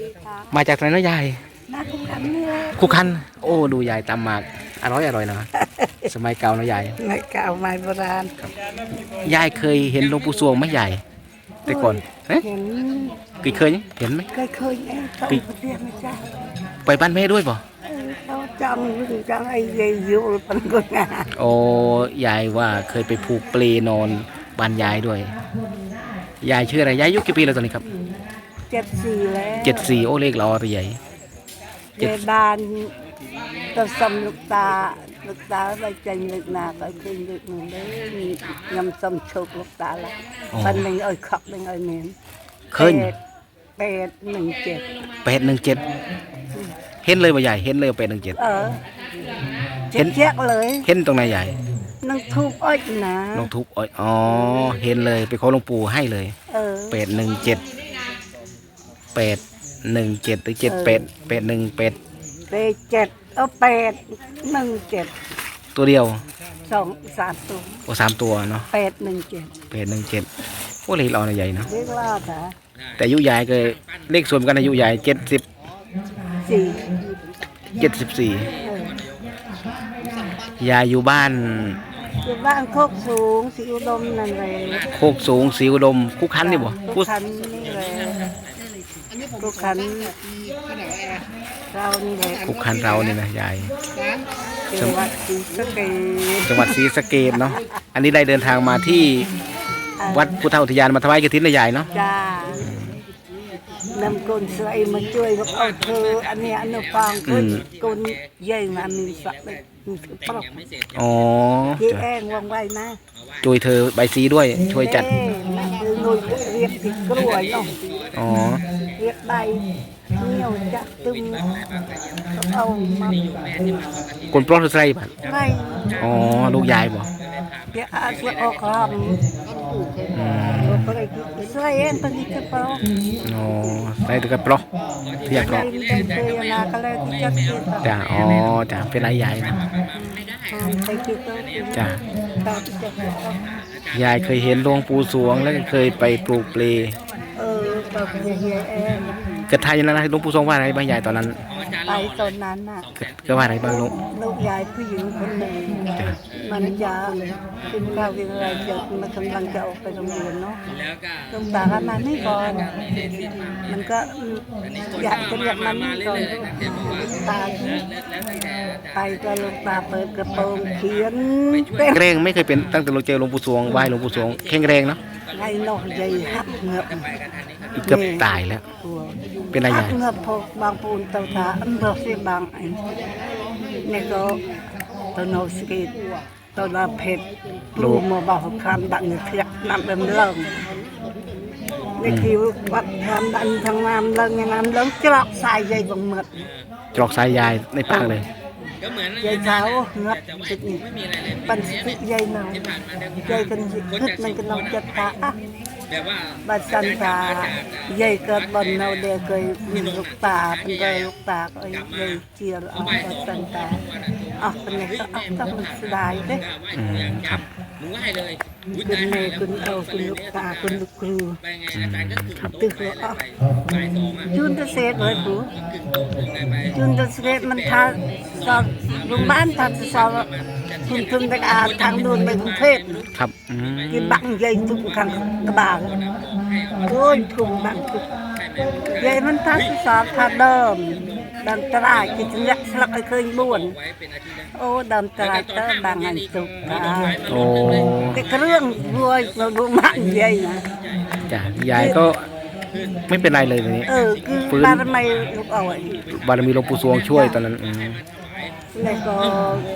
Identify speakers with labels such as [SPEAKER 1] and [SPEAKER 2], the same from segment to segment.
[SPEAKER 1] ดีค่ะ
[SPEAKER 2] มาจากไหนเนาะยาย
[SPEAKER 1] นักขันนี่แหละ
[SPEAKER 2] คุกคัน โอ้ดูยายตำหมากอร่อยอร่อยนะสมัยเก่าเนาะยาย
[SPEAKER 1] ไม่เก่าไม่โบราณ
[SPEAKER 2] ยายเคยเห็นหลวงปู่สวงไหมยายแต่ก่อนเอ๊ะ
[SPEAKER 1] เห็น
[SPEAKER 2] เคยเคยเห็นไหม
[SPEAKER 1] เคยเคยเองต้องเรียนไม่ใช่
[SPEAKER 2] ไปบ้านแม่ด้วยป่ะ
[SPEAKER 1] เออเขาจำรู้จังไอ้ยายยุเป็นคนงาน
[SPEAKER 2] โอ้ยายว่าเคยไปผูกเปลนอนบ้านยายด้วย ยายชื่ออะไร ยายอายุกี่ปีแล้วตอนนี้ครับ
[SPEAKER 1] เจ็ดสี่แล้ว
[SPEAKER 2] เจ็ดสี่โอ้เลขเราตัวใหญ่ เจ็ด
[SPEAKER 1] ยายบานตะสมลูกตาลูกตาไปจังลึกนาก็ขึ้นลึกหนึ่งเลยยำสมโชคลูกตาละ
[SPEAKER 2] อ๋อ
[SPEAKER 1] ปันหนึ่งเอ้ยขับหนึ่งเอ้ยเมน
[SPEAKER 2] เคย
[SPEAKER 1] แปดหนึ่งเจ็ด
[SPEAKER 2] แปดหนึ่งเจ็ดเห็นเลยป่ะยายเห็นเลยแปดหนึ่งเจ็ด
[SPEAKER 1] เออ
[SPEAKER 2] เห็
[SPEAKER 1] เจ็
[SPEAKER 2] น
[SPEAKER 1] ดแยกเลย
[SPEAKER 2] เห็นตรงไหนยาย
[SPEAKER 1] นังทุบอ้อยนะ
[SPEAKER 2] ลงทุบอ๋ออ๋อเห็นเลยไปขอหลวงปู่ให้เลย
[SPEAKER 1] เออ
[SPEAKER 2] แปดหนึ่งเจ็ด แปดหนึ่งเจ็ดหรือเจ็ด
[SPEAKER 1] เออ
[SPEAKER 2] แปดแปดหนึ่งแปด
[SPEAKER 1] เปดเจ็ดเอาแปดหนึ่งเจ็ด
[SPEAKER 2] ตัวเดียว
[SPEAKER 1] สองสามตัว
[SPEAKER 2] โอ้สามตัวเนาะ
[SPEAKER 1] แปดหนึ่งเจ็ด
[SPEAKER 2] แปดหนึ่งเจ็ดโอ้เลขเราเนี่ยใหญ่เนาะ
[SPEAKER 1] เรียกว่าแต่
[SPEAKER 2] แต่อายุยายก็เลขส่วนกันอายุยายเจ็ดสิบ
[SPEAKER 1] สี่
[SPEAKER 2] เจ็ดสิบสี่
[SPEAKER 1] เออยา
[SPEAKER 2] ยอยู่บ้าน
[SPEAKER 1] อยู่บ้านโคกสูงสีอุดมนั่นเลย
[SPEAKER 2] โคกสูงสีอุดมคุกคันนี่บ่
[SPEAKER 1] ทุ
[SPEAKER 2] คุ
[SPEAKER 1] กคันนี่เลย ทุกคันเรานี่แหละ
[SPEAKER 2] คุกคันเรานี่นะยาย
[SPEAKER 1] จังหวัดศรีสะเกษ
[SPEAKER 2] จังหวัดศรีสะเกษเนาะ อันนี้ได้เดินทางมาที่วัดพุทธอุทยานมาถวายกฐินนะยายเนาะ
[SPEAKER 1] จ้านำกลสวยมาช่วยพวกเอาเธออันเนี้ยอนุปองขึ้นกลใหญ่มามีสักเลยมีปลอก
[SPEAKER 2] อ๋อ
[SPEAKER 1] ยี่แองวางไว้นะ
[SPEAKER 2] ช่วยเธอใบซีด้วยช่วยจัด
[SPEAKER 1] เอ้นั่นคือหน่วยเรียกติดกล้วยเนาะ
[SPEAKER 2] อ๋อ
[SPEAKER 1] เรียกใบเหนียวจักตึมเอามา
[SPEAKER 2] คนปล้องใส่บัด
[SPEAKER 1] ไง
[SPEAKER 2] อ๋อลูกยายบ่
[SPEAKER 1] เรียกอาเสียออกค
[SPEAKER 2] อืมำ
[SPEAKER 1] ก็เลยใส่เองตอนนี้จะเปล่า
[SPEAKER 2] อ๋อใส่ตะกับปล้องเทียบ
[SPEAKER 1] ใส่
[SPEAKER 2] ก็
[SPEAKER 1] เป็นเตยนาก็เลยที่จะติด
[SPEAKER 2] จ้ะอ๋อจ้ะเป็นไรยายนะ
[SPEAKER 1] ใส่กิโต้
[SPEAKER 2] จ้ะ
[SPEAKER 1] ตาที่จะ
[SPEAKER 2] ยายเคยเห็นหลวงปู่สวงแล้วก็เคยไปปลูกเปล
[SPEAKER 1] เออแบบเฮียเอง
[SPEAKER 2] กระทายนั้นนะหลวงปู่ทรงว่าอะไรบ้างยายตอนนั้น
[SPEAKER 1] ไปตอนนั้นน่ะ
[SPEAKER 2] ก็ก็ว่าอะไรบ้างลูก
[SPEAKER 1] ลูกยายผู้หญิงคนหนึ่ง
[SPEAKER 2] จ้ะ
[SPEAKER 1] มันจะกินข้าวกินอะไรจะมันกำลังจะออกไปโรงเรียนเนาะลงตาก็มานี่ก่อนมันก็อยากจะเรียกมานี่ก่อนตาไปก็ลงตาเปิดกระโปรงเขียนเต็ม
[SPEAKER 2] แข็งแรงไม่เคยเป็นตั้งแต่เราเจอหลวงปู่สวงไหว้หลวงปู่สวงแข็งแรงเนาะ
[SPEAKER 1] ไงนอกใหญ่หักเงือบ
[SPEAKER 2] เกือบตายแล้ว เป็นอะไร
[SPEAKER 1] หั
[SPEAKER 2] ยากย
[SPEAKER 1] เงือบพอบางปูนเตาถาอันรอสิบางไอ้นี่ก็ตโนสกีตลาเพชรลูมาบอกคำดังเทียนำเดิมเลิงนี่คือวัดคำดังทางน้ำเลิงน้ำเลิงจรอกสายใหญ่บังหมด
[SPEAKER 2] จอกสายยายในปากเลย
[SPEAKER 1] ใหญ่เช้าเงือบติดนี่ปันสิใหญ่หน่อยใหญ่กันขึ้นมันก็น้องจัดตา อ่าบัดสันตาใหญ่เกิดบนเราเด็กเคยมีลูกตาเป็นเคยลูกตาก็ใหญ่เจียเอาบัดสันตาอ๋อเป็นไงก็อะต้องมันเสียดายเด้
[SPEAKER 2] อืมค รับ
[SPEAKER 1] คุณแม่คุณเอาคุณลูกตาคุณลูกครู
[SPEAKER 2] อืมครับ
[SPEAKER 1] ตึกเลยอะจุนตะเสดเลยปู่จุนตะเสดมันทาสอบโรงพยาบาลทาสอบคุณคุณไปอาทางด่วนไปกรุงเทพ
[SPEAKER 2] ครับอืม
[SPEAKER 1] กินบังใหญ่ทุกครั้งกระบาลโอ้ยทุ่งบังทุกใหญ่มันทักสอบทาเดิม ดันตรายกินยักสลักไอ้เคยบ้วนโอ้ดันตรายเตอบังอันสุกตา
[SPEAKER 2] โอ้
[SPEAKER 1] แต่เครื่องรวยเราดูมันใหญ่นะ
[SPEAKER 2] จ้ะยายก็ไม่เป็นไรเลยตอนนี้
[SPEAKER 1] เออคือ
[SPEAKER 2] ฟื้น
[SPEAKER 1] บารมีลูกเอาไว้
[SPEAKER 2] บารมีหลวงปู่สวงช่วยตอนนั้นอืม
[SPEAKER 1] แล้วก็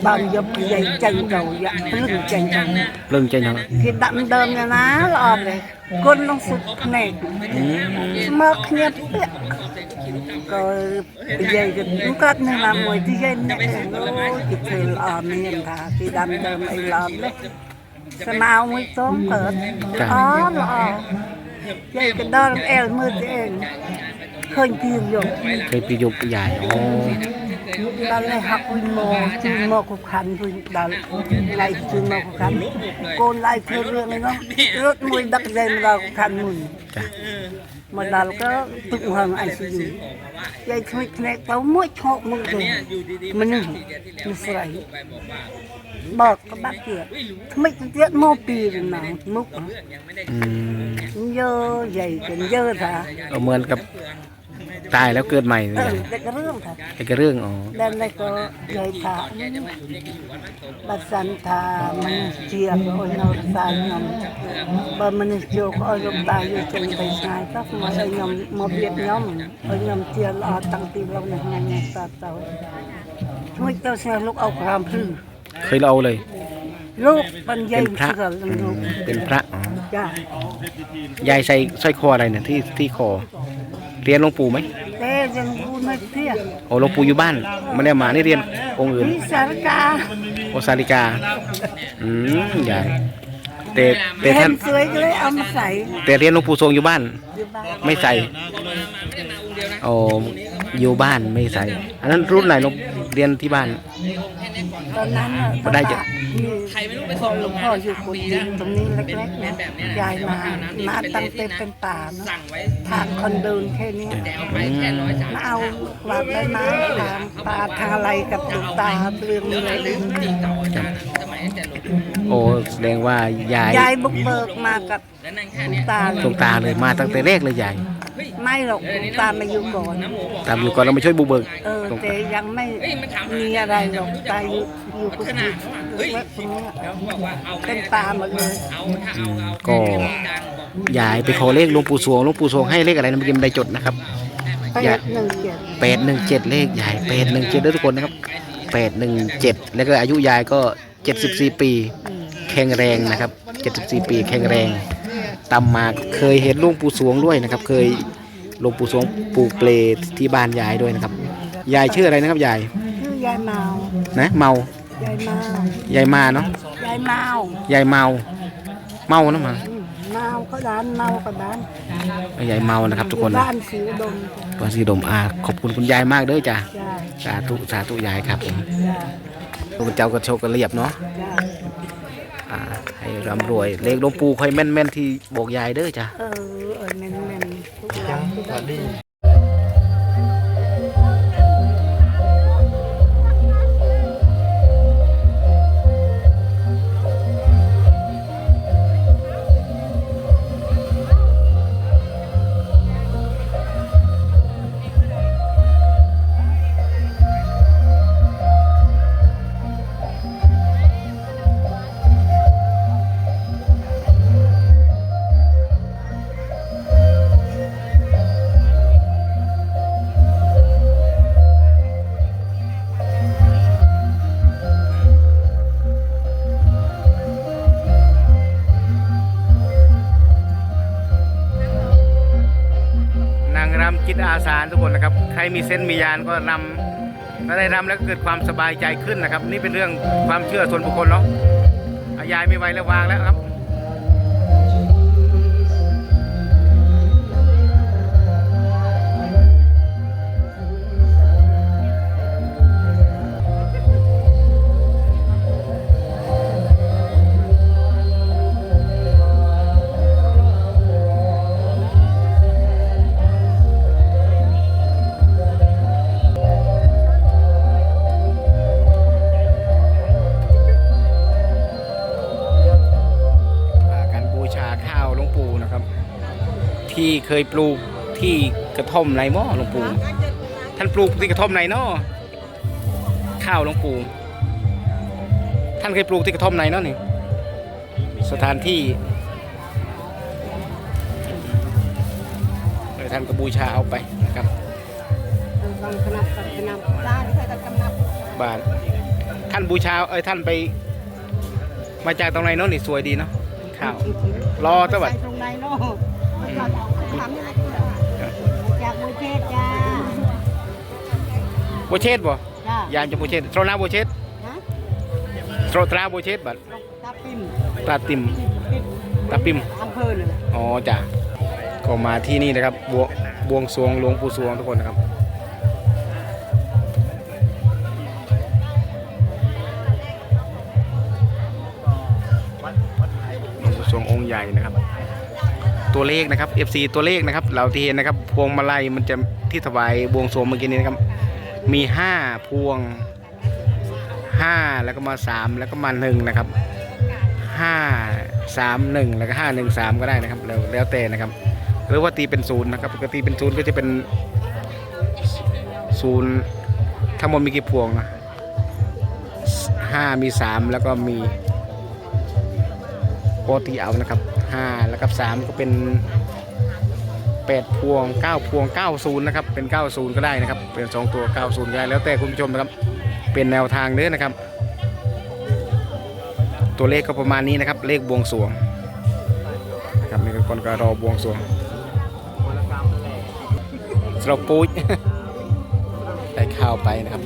[SPEAKER 1] บางยบใหญ่ใจเราอยากพลึงใจเรา
[SPEAKER 2] เรื่องใจเนาะ
[SPEAKER 1] คือดันเดิมเนี่ยนะรอบเลยคนลงสุดแน่
[SPEAKER 2] อืม
[SPEAKER 1] มากเนี่ยเปี้ยก็ใหญ่กันก็นี่มามวยที่ใหญ่เนี่ยโอ้ยที่เธอรอเนี่ยค่ะที่ดันเดิมไอ้รอบเลย สมาวไม่ต้องเปิดอ๋อรอใหญ่กันดอนเอลมือเองเคยพิมพ์อยู่
[SPEAKER 2] เคยไปยกยายโอ้
[SPEAKER 1] ดันเลยหักวินโมจุนโมกุขันวินดันไล่จุนโมกุขันโกนไล่เธอเรื่องเลยเนาะรถมวยดักใจมาเราขันมุน
[SPEAKER 2] จ้ะ
[SPEAKER 1] มาดัลก็ตุกหังไอซียูยายช่วยแคร์เต้ามั่วชอบมึงเลยมันนึงมันใส่บอกก็บักเกียทำไมจะเตี้ยโมปีหรือหนังมุก
[SPEAKER 2] อืม
[SPEAKER 1] เยอะใหญ่กันเยอะท่ะ
[SPEAKER 2] เอาเหมือนกับ ตายแล้วเกิดใหม่
[SPEAKER 1] เอ
[SPEAKER 2] เลย
[SPEAKER 1] อแต่ก็เรื่องค่ะ
[SPEAKER 2] ไอ้ก็เรื่องอ๋อ
[SPEAKER 1] dan lai ko yai tha basan tha man chia ko oi no sa nyom ba man jo ko oi lom ta yu chen bai sai ka ma oi nyom mo biet nyom oi nyom chia la tang ti lo na ngan ngan sa tao ช่วยเจ้าเสียลูกเอาความพื้น
[SPEAKER 2] เคยเราเลย
[SPEAKER 1] ลูกปัญญา
[SPEAKER 2] เป็นพระ
[SPEAKER 1] เสือลูก
[SPEAKER 2] เป็นพระอ๋อ
[SPEAKER 1] จ้ายา
[SPEAKER 2] ยใส่สร้อยคออะไรเนี่ยที่ที่คอ เรียนหลวงปู่ไหม
[SPEAKER 1] แต่ยังพูดไม่เที่ย
[SPEAKER 2] โอ้หลวงปู่อยู่บ้านไม่ได้มานี่เรียนองค์อื่น
[SPEAKER 1] นี่สารกา
[SPEAKER 2] โอซาลิกาอืมยายแต่แต่
[SPEAKER 1] เห็
[SPEAKER 2] ท่าน
[SPEAKER 1] นสวยก็เลยเอามาใส่
[SPEAKER 2] แต่เรียนหลวงปู่ทรงอยู่บ้าน
[SPEAKER 1] อยู่บ้าน
[SPEAKER 2] ไม่ใส่โอ้อยู่บ้านไม่ใส่ อันนั้นรุ่นไหนหลวง เรียนที่บ้าน
[SPEAKER 1] ตอนนั้นน่ะ
[SPEAKER 2] ก็ได้จะ
[SPEAKER 1] มีพ่อหลวงพ่ออยู่กุฏิตรงนี้เล็กๆนะยายมามาตั้งเต็มเป็นป่าเนาะทางคนเดินแค่นี้
[SPEAKER 2] อืม
[SPEAKER 1] มาเอากวาดใบไม้ทางปลาทางอะไรกับหลวงตาเรื่องอะไรเลย
[SPEAKER 2] โอ้แสดงว่ายาย
[SPEAKER 1] ยายบุกเบิกมากับหลวงตา
[SPEAKER 2] ดวงตาเลยมาตั้งแต่แรกเลยยาย
[SPEAKER 1] ไม่หรอกหลวงตามาอยู่ก่อน
[SPEAKER 2] ตามอยู่ก่อนเรามาช่วยบุกเบิก
[SPEAKER 1] เออแต่ยังไม่มีอะไรหรอกตาอยู่อยู่กุฏิเล็กๆตรงนี้เป็นป่าหมดเลย
[SPEAKER 2] อืมก็ยายไปขอเลขหลวงปู่สวงหลวงปู่สวงให้เลขอะไรนะเมื่อกี้ไม่ได้จดนะครับ
[SPEAKER 1] ไป
[SPEAKER 2] อย่า
[SPEAKER 1] หนึ่งเจ็ด
[SPEAKER 2] แปดหนึ่งเจ็ดเลขยายแปดหนึ่งเจ็ดด้วยทุกคนนะครับแปดหนึ่งเจ็ดแล้วก็อายุยายก็เจ็ดสิบสี่ปี
[SPEAKER 1] อืม
[SPEAKER 2] แข็งแรงนะครับเจ็ดสิบสี่ปีแข็งแรงตำมาเคยเห็นหลวงปู่สวงด้วยนะครับ เคยหลวงปู่สวงปลูกเปลที่บ้านยายด้วยนะครับ ยายชื่ออะไรนะครับยาย
[SPEAKER 1] ชื่อยายเมา
[SPEAKER 2] นะเมา
[SPEAKER 1] ยายเมายา
[SPEAKER 2] ยมาเนาะ
[SPEAKER 1] ยายเมายา
[SPEAKER 2] ยเมาเมานะมา
[SPEAKER 1] อืมเมาก็ด้านเมาก็ด้าน
[SPEAKER 2] ยายเมานะครับ ทุกคน
[SPEAKER 1] อยู่บ้านสีอุดม
[SPEAKER 2] วันสีดมอาขอบคุณคุณยายมากเด้อจ้ะ
[SPEAKER 1] จ้า
[SPEAKER 2] สาธุสาธุยายครับผม
[SPEAKER 1] จ้า
[SPEAKER 2] พระเจ้ากระโชกกระเรียบเนาะ
[SPEAKER 1] จ้า
[SPEAKER 2] อ่าให้ ร่ำรวย เลขหลวงปู่ค่อยแม่นๆที่บอกยายเด้อจ้ะ
[SPEAKER 1] เออเออแม่นแม่นทุกอย่างทุกอย่าง
[SPEAKER 2] จิตอาสาทุกคนนะครับ ใครมีเส้นมียานก็นำถ้าได้รำแล้วก็เกิดความสบายใจขึ้นนะครับ นี่เป็นเรื่องความเชื่อส่วนบุคคลเนาะอะยายไม่ไหวแล้ววางแล้วครับ ที่เคยปลูกที่กระท่อมไรหม้อหลวงปู่ท่านปลูกที่กระท่อมไหนเนาะข้าวหลวงปู่ท่านเคยปลูกที่กระท่อมไหนเนาะนี่สถานที่เออท่านก็บูชาเอาไปนะครับ
[SPEAKER 1] ต้องกนับต้องกนับได้ใครต้องกนับบา
[SPEAKER 2] ทท่านบูชาเอ้ยท่านไป มาจากตรงไหนเนาะนี่สวยดีเนาะข้าวรอตะวัด
[SPEAKER 1] ไปตรงไหนเนาะ ทำอะไรจากบุเชษจ้า
[SPEAKER 2] โบเชตบ่
[SPEAKER 1] จ้ายา
[SPEAKER 2] มจะโบเชตโตรนาโบเชต
[SPEAKER 1] ฮะ
[SPEAKER 2] โตรตราโบเชตบัด
[SPEAKER 1] ตาปิ่ม
[SPEAKER 2] ตาติมตาปิม
[SPEAKER 1] อำเภอนั่นแหละ
[SPEAKER 2] อ๋อจ้ะก็มาที่นี่นะครับบวบวงสรวงหลวงปู่สวงทุกคนนะครับ หลวงปู่สวงองค์ใหญ่นะครับ ตัวเลขนะครับ FC ตัวเลขนะครับ เราที่เห็นนะครับ พวงมาลัยมันจะที่ถวายบวงสรวงเมื่อกี้นี้นะครับ มี 5 พวง 5 แล้วก็มา 3 แล้วก็มา1นะครับ 5 3 1 แล้วก็5 1 3 ก็ได้นะครับ แล้วแล้วแต่นะครับ หรือว่าตีเป็นศูนย์นะครับ ปกติเป็นศูนย์ก็จะเป็นศูนย์ทั้งหมดมีกี่พวงนะห้ามีสามแล้วก็มีโปรตีเอานะครับ ห้าแล้วกับสามก็เป็นแปดพวงเก้าพวงเก้าศูนย์นะครับ เป็นเก้าศูนย์ก็ได้นะครับ เป็นสองตัวเก้าศูนย์ก็ได้ แล้วแต่คุณผู้ชมนะครับ เป็นแนวทางเด้อนะครับ ตัวเลขก็ประมาณนี้นะครับ เลขบวงสวงนะครับนี่คือคนก็รอบวงสวงสำหรับปุ้ยได้ข้าวไปนะครับ